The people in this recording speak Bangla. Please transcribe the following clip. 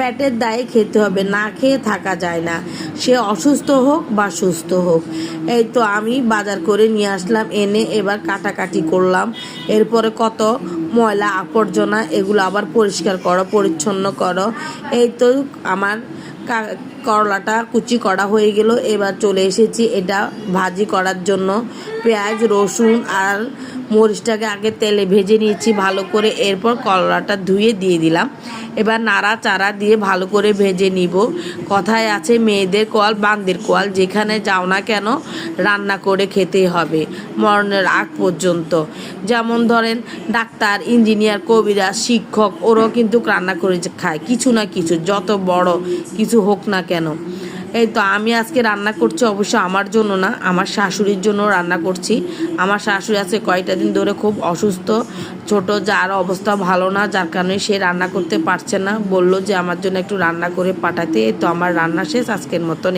পেটের দায়ে খেতে হবে, না খেয়ে থাকা যায় না। সে অসুস্থ হোক বা সুস্থ হোক। এই তো আমি বাজার করে নিয়ে আসলাম, এনে এবার কাটাকাটি করলাম। এরপরে কত ময়লা আবর্জনা, এগুলো আবার পরিষ্কার করো, পরিচ্ছন্ন করো। এই তো আমার করলাটা কুচি করা হয়ে গেল। এবার চলে এসেছি এটা ভাজি করার জন্য। পেঁয়াজ, রসুন আর মরিচটাকে আগে তেলে ভেজে নিয়েছি ভালো করে, এরপর করলাটা ধুয়ে দিয়ে দিলাম। এবার নাড়া চারা দিয়ে ভালো করে ভেজে নিব। কথায় আছে, মেয়েদের কোয়াল বান্দির কোয়াল, যেখানে যাও না কেন রান্না করে খেতেই হবে, মরণের আগ পর্যন্ত। যেমন ধরেন, ডাক্তার, ইঞ্জিনিয়ার, কবিরা, শিক্ষক, ওরাও কিন্তু রান্না করে খায়, কিছু না কিছু, যত বড় কিছু হোক না কেন। এই তো আমি আজকে রান্না করছি অবশ্য আমার জন্য না, আমার শাশুড়ির জন্য রান্না করছি। আমার শাশুড়ি আছে কয়েকটা দিন ধরে খুব অসুস্থ, ছোট, যার অবস্থা ভালো না, যার কারণে সে রান্না করতে পারছে না। বলল যে আমার জন্য একটু রান্না করে পাঠাতে তো আমার রান্না শেষ, আজকের মতন